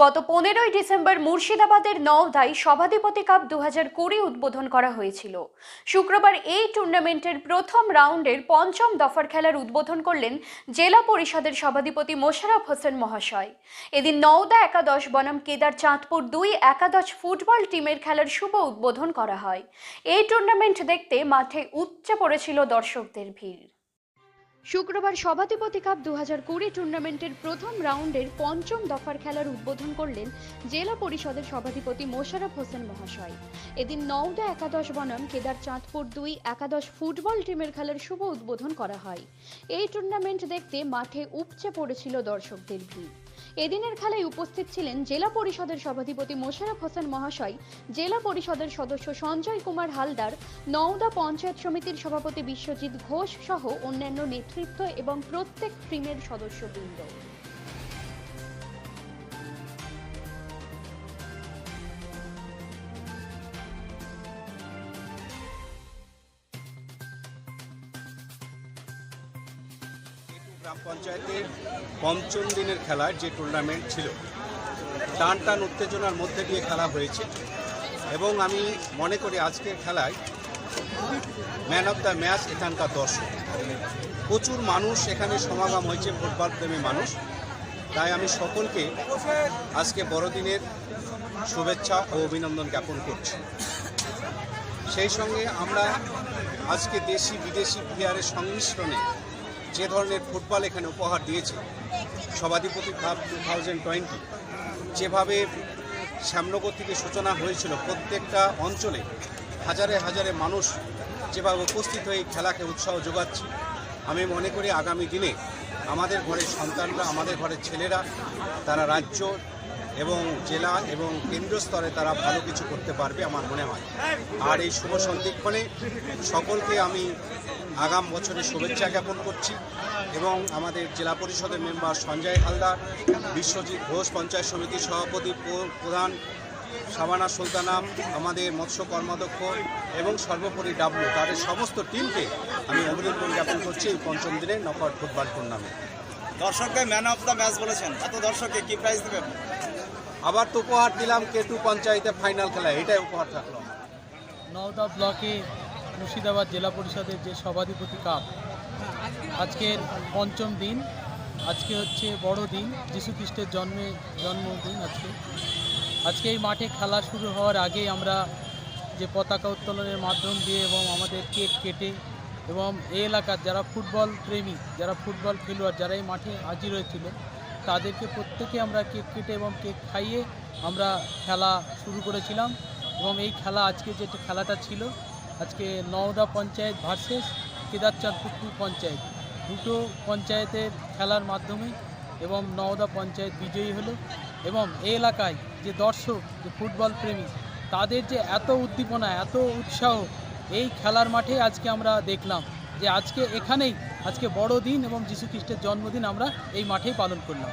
গত পনেরোই ডিসেম্বর মুর্শিদাবাদের নওদায় সভাধিপতি কাপ দু হাজার কুড়ি উদ্বোধন করা হয়েছিল। শুক্রবার এই টুর্নামেন্টের প্রথম রাউন্ডের পঞ্চম দফার খেলার উদ্বোধন করলেন জেলা পরিষদের সভাধিপতি মোশারফ হোসেন মহাশয়। এদিন নওদা একাদশ, বনাম কেদার, চাঁদপুর দুই একাদশ ফুটবল টিমের খেলার শুভ উদ্বোধন করা হয়। এই টুর্নামেন্ট দেখতে মাঠে উপচে পড়েছিল দর্শকদের ভিড়। শুক্রবার সভাধিপতি কাপ দু হাজার কুড়ি টুর্নামেন্টের প্রথম রাউন্ডের পঞ্চম দফার খেলার উদ্বোধন করলেন জেলা পরিষদের সভাধিপতি মোশারফ হোসেন মহাশয়। এদিন নওদা একাদশ বনাম, কেদার চাঁদপুর দুই, একাদশ ফুটবল টিমের খেলার শুভ উদ্বোধন করা হয়। এই টুর্নামেন্ট দেখতে মাঠে উপচে পড়েছিল দর্শকদের ভিড়। এদিনের খেলায় উপস্থিত ছিলেন জেলা পরিষদের সভাধিপতি মোশারফ হোসেন মহাশয়, জেলা পরিষদের সদস্য সঞ্জয় কুমার হালদার, নওদা পঞ্চায়েত সমিতির সভাপতি বিশ্বজিৎ ঘোষ সহ অন্যান্য নেতৃত্ব এবং প্রত্যেক টিমের সদস্যবৃন্দ। গ্রাম পঞ্চায়েতের পঞ্চম দিনের খেলার যে টুর্নামেন্ট ছিল, টান টান উত্তেজনার মধ্যে দিয়ে খেলা হয়েছে এবং আমি মনে করি আজকের খেলায় ম্যান অফ দ্য ম্যাচ এখানকার দর্শক। প্রচুর মানুষ এখানে সমাগম হয়েছে ফুটবল প্রেমী মানুষ। তাই আমি সকলকে আজকে বড়দিনের শুভেচ্ছা ও অভিনন্দন জ্ঞাপন করছি। সেই সঙ্গে আমরা আজকে দেশি বিদেশি প্লেয়ারের সংমিশ্রণে যে ধরনের ফুটবল এখানে উপহার দিয়েছে সভাধিপতি কাপ টু থাউজেন্ড টোয়েন্টি, যেভাবে শ্যামনগর থেকে সূচনা হয়েছিল প্রত্যেকটা অঞ্চলে হাজারে হাজারে মানুষ যেভাবে উপস্থিত হয়ে খেলাকে উৎসাহ যোগাচ্ছে, আমি মনে করি আগামী দিনে আমাদের ঘরের সন্তানরা, আমাদের ঘরের ছেলেরা, তারা রাজ্য এবং জেলা এবং কেন্দ্র স্তরে তারা ভালো কিছু করতে পারবে আমার মনে হয়। আর এই শুভ সন্ধিক্ষণে সকলকে আমি আগাম বছরের শুভেচ্ছা জ্ঞাপন করছি এবং আমাদের জেলা পরিষদের মেম্বার সঞ্জয় হালদার, বিশ্বজিৎ ঘোষ, পঞ্চায়েত সমিতির সভাপতি প্রধান সাবানা সুলতানা, আমাদের মৎস্য কর্মাধ্যক্ষ এবং সর্বোপরি ডাব্লু তাদের সমস্ত টিমকে আমি অভিনন্দন জ্ঞাপন করছি এই পঞ্চম দিনের নকআউট ফুটবল টুর্নামেন্ট। দর্শককে ম্যান অফ দ্য ম্যাচ বলেছেন। এত দর্শককে কি প্রাইজ দেবেন? আবার তো উপহার দিলাম কেটু পঞ্চায়েতে ফাইনাল খেলা, এটাই উপহার থাকল। নওদা ব্লকে মুর্শিদাবাদ জেলা পরিষদের যে সভাধিপতি কাপ, আজকের পঞ্চম দিন, আজকে হচ্ছে বড় দিন যীশু খ্রিস্টের জন্মে, জন্মদিন আজকে। আজকে এই মাঠে খেলা শুরু হওয়ার আগে আমরা যে পতাকা উত্তোলনের মাধ্যম দিয়ে এবং আমাদের কেক কেটে এবং এই এলাকার যারা ফুটবল প্রেমী, যারা ফুটবল খেলোয়াড়, যারা এই মাঠে হাজির হয়েছিল তাদেরকে প্রত্যেকে আমরা কেক কেটে এবং কেক খাইয়ে আমরা খেলা শুরু করেছিলাম এবং এই খেলা আজকে যে খেলাটা ছিল, আজকে নওদা পঞ্চায়েত ভার্সেস কেদারচাঁদপুর পঞ্চায়েত। দুটো পঞ্চায়েতের খেলার মাধ্যমে এবং নওদা পঞ্চায়েত বিজয়ী হলো এবং এই এলাকায় যে দর্শক, যে ফুটবল প্রেমী, তাদের যে এত উদ্দীপনা, এত উৎসাহ, এই খেলার মাঠে আজকে আমরা দেখলাম। যে আজকে এখানেই, আজকে বড় দিন এবং যীশু খ্রিস্টের জন্মদিন আমরা এই মাঠেই পালন করলাম।